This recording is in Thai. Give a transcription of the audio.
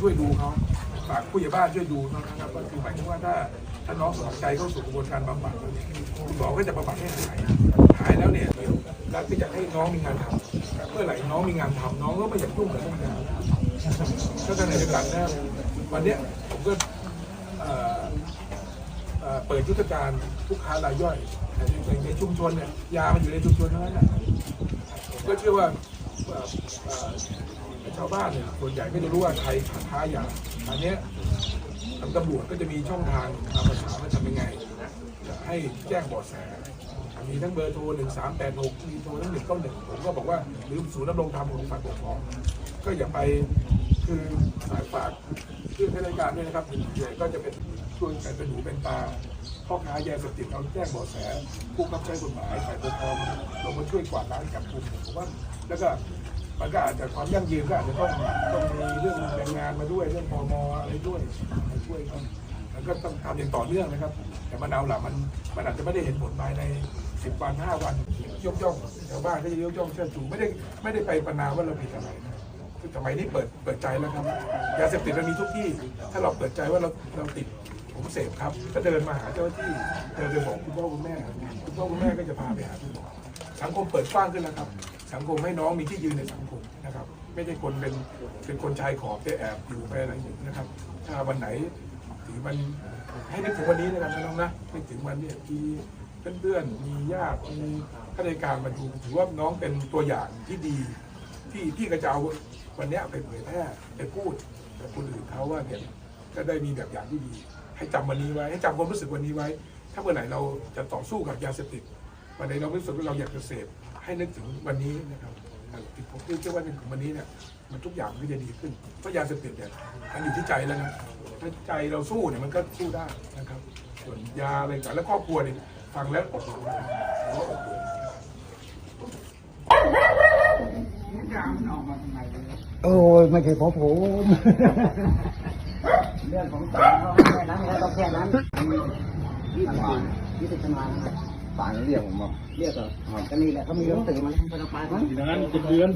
ช่วยดูเขาฝากผู้ใหญ่บ้านช่วยดูเขานะครับก็คือหมายถึงว่าถ้าถ้าน้องสมัครใจเข้าสู่กระบวนการบำบัดเนี่ยคุณหมอก็จะบำบัดให้หายหายแล้วเนี่ยเดี๋ยวรัฐก็จะให้น้องมีงานทำเมื่อไหร่น้องมีงานทำน้องก็ไม่อยากยุ่งกับเรื่องงานก็ขณะเดียวกันนะวันนี้ผมก็เปิดยุทธการผู้ค้ารายย่อยในในชุมชนเนี่ยยามันอยู่ในชุมชนทั้นั้นนะผมก็เชื่อว่า ชาวบ้านเนี่ยส่วนใหญ่ก็จะรู้ว่าใครค้ายาอันเนี้ยทางตำรวจก็จะมีช่องทางตามภาษาว่าทำยังไงจะให้แจ้งเบาะแสมีทั้งเบอร์โทร 1386 มีโทรทั้ง191ผมก็บอกว่าหรือศูนย์ดำรงธรรมของฝ่ายปกครองก็อย่าไปคือสายฝากเรื่องราชการด้วยนะครับใหญ่ก็จะเป็นช่วยกันเป็นหูเป็นตาพ่อค้ายาเสพติดเราแจ้งเบาะแสผู้ขับใช้กฎหมายฝ่ายปกครองลงมาช่วยกวาดล้างจับกลุ่มผมว่าแล้วก็ มันก็อาจจะความยั่งยืนก็อาจจะต้องต้องมีเรื่องแรงงานมาด้วยเรื่องพมอะไรด้วยมาช่วยกันแล้วก็ต้องทำอย่างต่อเนื่องนะครับ แต่มันเอาหละมันมันอาจจะไม่ได้เห็นผลภายในสิบวันห้าวันยกย่องชาวบ้านก็จะยกย่องเชิดชูไม่ได้ไม่ได้ไปประนามว่าเราผิดอะไรสมัยนี้เปิดเปิดใจแล้วครับยาเสพติดมันมีทุกที่ ถ้าเราเปิดใจว่าเราเราติดผมเสพครับก็เดินมาหาเจ้าหน้าที่เดินไปบอกคุณพ่อคุณแม่คุณพ่อคุณแม่ก็จะพาไปหาคุณหมอสังคมเปิดกว้างขึ้นแล้วครับ สังคมให้น้องมีที่ยืนในสังคมนะครับ ไม่ใช่คนเป็นเป็นคนชายขอบจะแอบอยู่ไปอะไรอย่างนี้นะครับ ถ้าวันไหนถือมันให้นึกถึงวันนี้นะครับน้องนะนึกถึงวันนี้มีเพื่อนๆมีญาติมีข้าราชการมาดูถือว่าน้องเป็นตัวอย่างที่ดี ที่ที่กระจะเอาวันนี้ไปเผยแพร่ไปพูดกับคนอื่นเขาว่าเนี่ยก็ได้มีแบบอย่างที่ดี ให้จำวันนี้ไว้ให้จำความรู้สึกวันนี้ไว้ ถ้าเมื่อไหร่เราจะต่อสู้กับยาเสพติดวันไหนเรารู้สึกว่าเราอยากจะเสพ ให้นึกถึงวันนี้นะครับติดผมเชื่อว่านึกถึงวันนี้เนี่ยมันทุกอย่างมันก็จะดีขึ้นเพราะยาเสพติดเนี่ยมันอยู่ที่ใจแล้วนะถ้าใจเราสู้เนี่ยมันก็สู้ได้นะครับ ส่วนยาอะไรต่างๆแล้วครอบครัวเนี่ยฟังแล้วอดทนได้เพราะว่าอดทนโอ้ยไม่ใช่ผมผมเรื่องของสารเขาแค่นั้นแล้วก็แค่นั้นยี่สิบปียี่สิบธันวาคม ป่านเรียกผมมาเรียกเหรอก็นี่แหละเขามีรถตื่นมาแล้วให้เราไปมั้ง อย่างนั้นเป็นเดือน